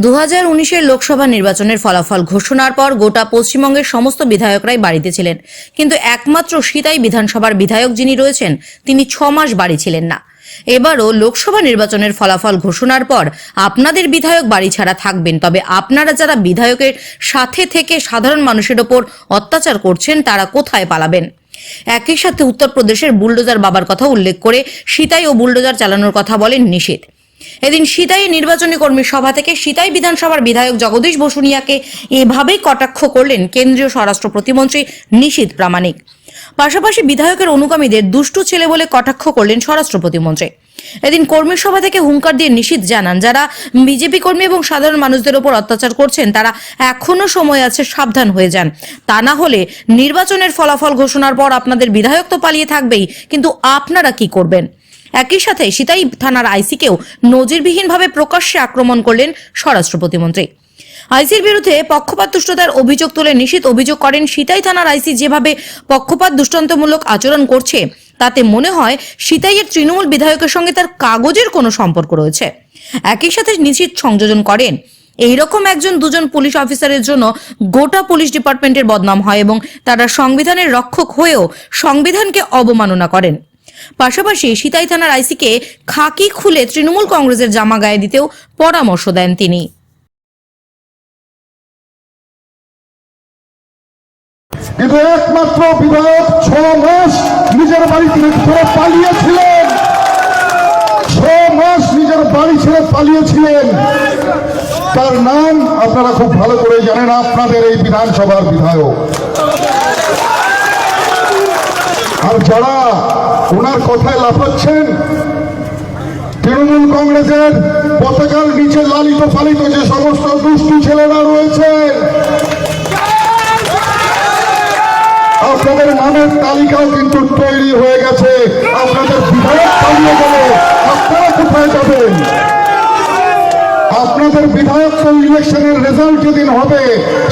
দু হাজার উনিশের লোকসভা নির্বাচনের ফলাফল ঘোষণার পর গোটা পশ্চিমবঙ্গের সমস্ত বিধায়করাই বাড়িতে ছিলেন। কিন্তু একমাত্র সীতাই বিধানসভার বিধায়ক যিনি রয়েছেন, তিনি ছ মাস বাড়ি ছিলেন না। এবারও লোকসভা নির্বাচনের ফলাফল ঘোষণার পর আপনাদের বিধায়ক বাড়ি ছাড়া থাকবেন, তবে আপনারা যারা বিধায়কের সাথে থেকে সাধারণ মানুষের ওপর অত্যাচার করছেন, তারা কোথায় পালাবেন? একই সাথে উত্তরপ্রদেশের বুলডোজার বাবার কথা উল্লেখ করে সীতাই ও বুলডোজার চালানোর কথা বলেন নিষেধ। এদিন সিতাই নির্বাচনী কর্মী সভা থেকে সিতাই বিধানসভার বিধায়ক জগদীশ বসুনিয়াকে এভাবেই কটাক্ষ করলেন কেন্দ্রীয় স্বরাষ্ট্র প্রতিমন্ত্রী নিশীথ প্রামাণিক। পাশাপাশি বিধায়কের অনুগামীদের দুষ্টু ছেলে বলে কটাক্ষ করলেন স্বরাষ্ট্র প্রতিমন্ত্রী। এদিন কর্মী সভা থেকে হুঙ্কার দিয়ে নিশীথ জানান, যারা বিজেপি কর্মী এবং সাধারণ মানুষদের ওপর অত্যাচার করছেন, তারা এখনও সময় আছে সাবধান হয়ে যান। তা না হলে নির্বাচনের ফলাফল ঘোষণার পর আপনাদের বিধায়ক তো পালিয়ে থাকবেই, কিন্তু আপনারা কি করবেন? একই সাথে সিতাই থানার আইসিকেও নজিরবিহীনভাবে প্রকাশ্যে আক্রমণ করলেন স্বরাষ্ট্র প্রতিমন্ত্রী। আইসির বিরুদ্ধে পক্ষপাত দুষ্টতার অভিযোগ তুলে নিশ্চিত অভিযোগ করেন সিতাই থানার আইসি যেভাবে পক্ষপাত দুষ্টান্তমূলক আচরণ করছে, তাতে মনে হয় সিতাইয়ের তৃণমূল বিধায়কের সঙ্গে তার কাগজের কোনো সম্পর্ক রয়েছে। একই সাথে নিশ্চিত সংযোজন করেন। এইরকম একজন দুজন পুলিশ অফিসারের জন্য গোটা পুলিশ ডিপার্টমেন্টের বদনাম হয় এবং তারা সংবিধানের রক্ষক হয়েও সংবিধানকে অবমাননা করেন। পাশাপাশি সিতাই থানার আইসিকে খাকি খুলে তৃণমূল কংগ্রেসের জামা গায়ে দিতেও পরামর্শ দেন তিনি। কিন্তু একমাত্র বিধায়ক ছ মাস নিজের বাড়ি ছেড়ে পালিয়েছিলেন। ছ মাস নিজের বাড়ি ছেড়ে পালিয়েছিলেন। তার নাম আপনারা খুব ভালো করে জানেন, আপনাদের এই বিধানসভার বিধায়ক। আর যারা ওনার কথায় লাফাচ্ছেন, তৃণমূল কংগ্রেসের পতাকার নিচে লালিত পালিত যে সমস্ত দুষ্টু ছেলেরা রয়েছেন আপনাদের নামের তালিকাও কিন্তু তৈরি হয়ে গেছে। আপনাদের বিধায়ক পালিয়ে গেলে আপনারা কোথায় যাবেন? আপনাদের বিধায়ক তো ইলেকশনের রেজাল্ট যেদিন হবে,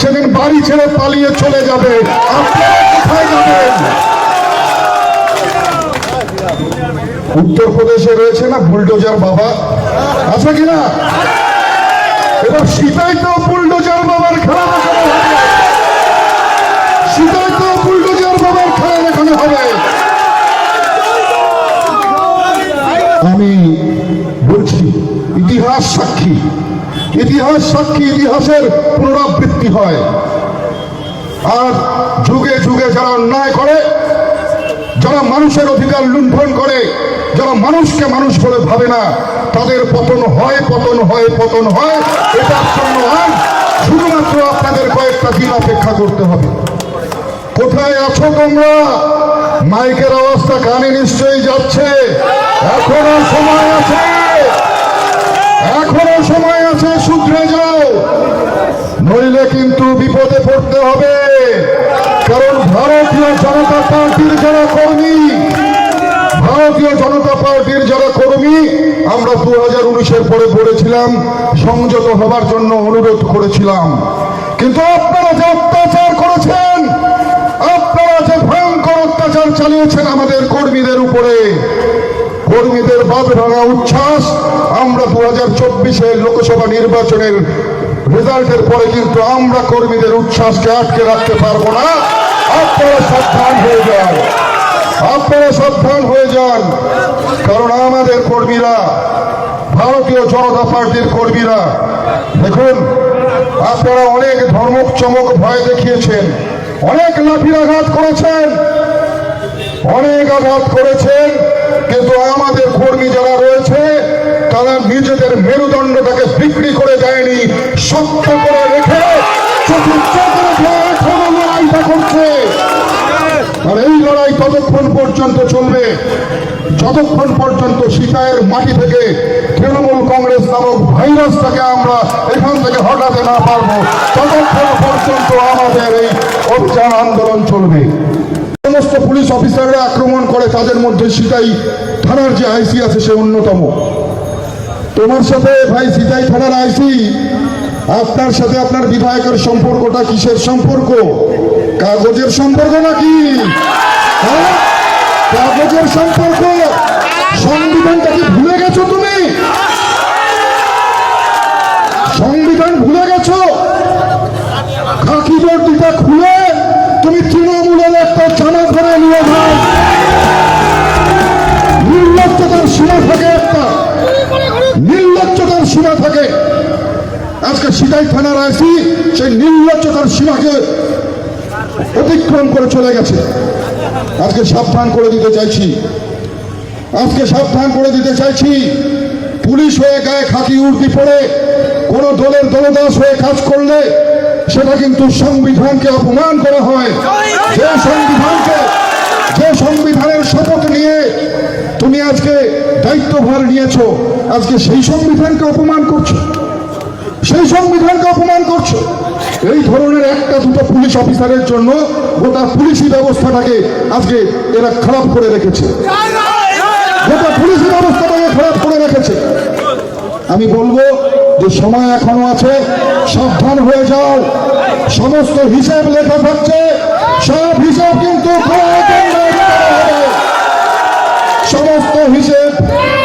সেদিন বাড়ি ছেড়ে পালিয়ে চলে যাবে। আপনারা কোথায় যাবেন? উত্তরপ্রদেশে রয়েছে না বুলডোজার বাবা? আছে কিনা? এবার সীতাই তো বুলডোজার বাবার খেলা দেখানো সীতাই তো বুলডোজার বাবার খেলা দেখানো হবে। আমি বলছি, ইতিহাস সাক্ষী। ইতিহাস সাক্ষী, ইতিহাসের পুনরাবৃত্তি হয়। আর যুগে যুগে যারা অন্যায় করে যারা মানুষের অধিকার লুণ্ঠন করে, যারা মানুষকে মানুষ বলে ভাবে না, তাদের পতন হয় পতন হয় পতন হয়। এটার জন্য আর শুধুমাত্র আপনাদের কয়েকটা দিন অপেক্ষা করতে হবে। কোথায় আছো তোমরা? মাইকের অবস্থা কানে নিশ্চয়ই যাচ্ছে। এখনও সময় আছে। এখনও সময় আছে, শুধরে যাও। নইলে কিন্তু বিপদে পড়তে হবে। কারণ ভারতীয় জনতা পার্টির যারা কর্মী, ভারতীয় জনতা পার্টির যারা কর্মী, আমরা দু হাজার উনিশের পরে পড়েছিলাম সংযত হবার জন্য অনুরোধ করেছিলাম। কিন্তু আপনারা যে অত্যাচার করেছেন, আপনারা যে ভয়ঙ্কর অত্যাচার চালিয়েছেন আমাদের কর্মীদের উপরে, কর্মীদের বাদ ভাঙা উচ্ছ্বাস, আমরা দু হাজার চব্বিশের লোকসভা নির্বাচনের রেজাল্টের পরে কিন্তু আমরা কর্মীদের উচ্ছ্বাসকে আটকে রাখতে পারব না। আপনারা সাবধান হয়ে যান। আপনারা সাবধান হয়ে যান। কারণ আমাদের কর্মীরা, ভারতীয় জনতা পার্টির কর্মীরা, দেখুন, আপনারা অনেক ধর্মক চমক ভয় দেখিয়েছেন, অনেক লাঠির আঘাত করেছেন, অনেক আঘাত করেছেন, কিন্তু আমাদের কর্মী যারা রয়েছে, তারা নিজেদের মেরুদণ্ডটাকে বিক্রি করে দেয়নি। শক্ত করে রেখে চতুর্থ এখনও লড়াইটা করছে। আর এই লড়াই ততক্ষণ পর্যন্ত চলবে। যতক্ষণ পর্যন্ত সীতায়ের মাটি থেকে তৃণমূল কংগ্রেস নামক ভাইরাসটাকে আমরা এখান থেকে হটাতে না পারব, ততক্ষণ পর্যন্ত আমাদের এই অভিযান আন্দোলন চলবে। সমস্ত পুলিশ অফিসাররা আক্রমণ করে, তাদের মধ্যে সিতাই থানার যে আইসি আছে, সে অন্যতম। তোমার সাথে ভাই সিতাই থানার আইসি আপনার সাথে আপনার বিধায়কের সম্পর্কটা কিসের সম্পর্ক? কাগজের সম্পর্ক নাকি? হ্যাঁ? কাগজের সম্পর্ক? সংবিধানটা কি ভুলে গেছো তুমি? সংবিধান ভুলে গেছো? খাকি বর্দিটা খুলে তুমি তৃণমূলের একটা চানা ধরে নিয়ে যাও। সিতাই থানার আইসি, সেই নির্লজ্জতার সীমাকে অতিক্রম করে চলে গেছে। আজকে সাবধান করে দিতে চাইছি। আজকে সাবধান করে দিতে চাইছি। পুলিশ হয়ে গায়ে খাকি উর্দি পড়ে, কোন দলের দলদাস হয়ে কাজ করলে সেটা কিন্তু সংবিধানকে অপমান করা হয়। যে সংবিধানকে, যে সংবিধানের শপথ নিয়ে তুমি আজকে দায়িত্বভার নিয়েছো, আজকে সেই সংবিধানকে অপমান সংবিধানকে অপমান করছ। এই ধরনের একটা দুটো পুলিশ অফিসারের জন্য গোটা পুলিশি ব্যবস্থাটাকে আজকে এরা খারাপ করে রেখেছে। গোটা পুলিশি ব্যবস্থাটাকে খারাপ করে রেখেছে। আমি বলব যে সময় এখনও আছে, সাবধান হয়ে যাও। সমস্ত হিসাব লেখা থাকছে, সব হিসাব কিন্তু সমস্ত হিসেব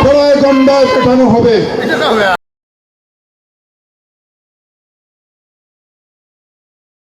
কড়ায় গন্ডায় পেটানো হবে।